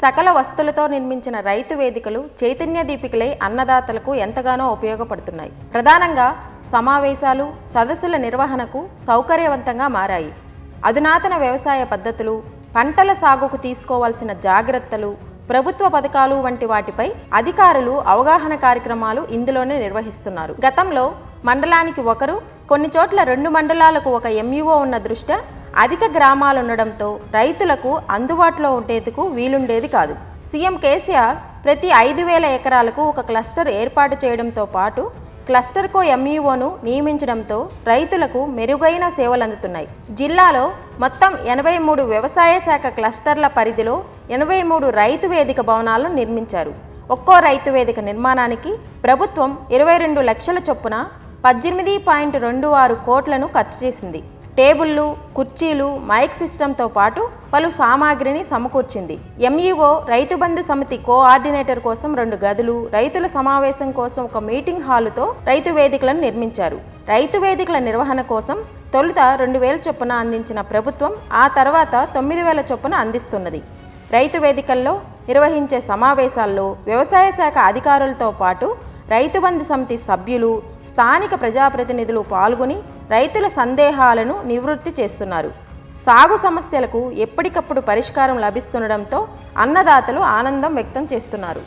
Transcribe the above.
సకల వస్తువులతో నిర్మించిన రైతు వేదికలు చైతన్య దీపికలై అన్నదాతలకు ఎంతగానో ఉపయోగపడుతున్నాయి. ప్రధానంగా సమావేశాలు సదస్సుల నిర్వహణకు సౌకర్యవంతంగా మారాయి. అధునాతన వ్యవసాయ పద్ధతులు పంటల సాగుకు తీసుకోవాల్సిన జాగ్రత్తలు ప్రభుత్వ పథకాలు వంటి వాటిపై అధికారులు అవగాహన కార్యక్రమాలు ఇందులోనే నిర్వహిస్తున్నారు. గతంలో మండలానికి ఒకరు కొన్ని చోట్ల రెండు మండలాలకు ఒక ఎంఈఓ ఉన్న దృష్ట్యా అధిక గ్రామాలు ఉండడంతో రైతులకు అందుబాటులో ఉండేందుకు వీలుండేది కాదు. సీఎం కేసీఆర్ ప్రతి ఐదు వేల ఎకరాలకు ఒక క్లస్టర్ ఏర్పాటు చేయడంతో పాటు క్లస్టర్కో ఎంఈఓను నియమించడంతో రైతులకు మెరుగైన సేవలు అందుతున్నాయి. జిల్లాలో మొత్తం ఎనభై మూడు వ్యవసాయ శాఖ క్లస్టర్ల పరిధిలో ఎనభై మూడు రైతు వేదిక భవనాలను నిర్మించారు. ఒక్కో రైతు వేదిక నిర్మాణానికి ప్రభుత్వం ఇరవై రెండు లక్షల చొప్పున పద్దెనిమిది పాయింట్ రెండు ఆరు కోట్లను ఖర్చు చేసింది. టేబుళ్ళు కుర్చీలు మైక్ సిస్టంతో పాటు పలు సామాగ్రిని సమకూర్చింది. ఎంఈఓ రైతు బంధు సమితి కోఆర్డినేటర్ కోసం రెండు గదులు రైతుల సమావేశం కోసం ఒక మీటింగ్ హాలుతో రైతు వేదికలను నిర్మించారు. రైతు వేదికల నిర్వహణ కోసం తొలుత రెండు వేల చొప్పున అందించిన ప్రభుత్వం ఆ తర్వాత తొమ్మిది వేల చొప్పున అందిస్తున్నది. రైతు వేదికల్లో నిర్వహించే సమావేశాల్లో వ్యవసాయ శాఖ అధికారులతో పాటు రైతు బంధు సమితి సభ్యులు స్థానిక ప్రజాప్రతినిధులు పాల్గొని రైతుల సందేహాలను నివృత్తి చేస్తున్నారు. సాగు సమస్యలకు ఎప్పటికప్పుడు పరిష్కారం లభిస్తుండడంతో అన్నదాతలు ఆనందం వ్యక్తం చేస్తున్నారు.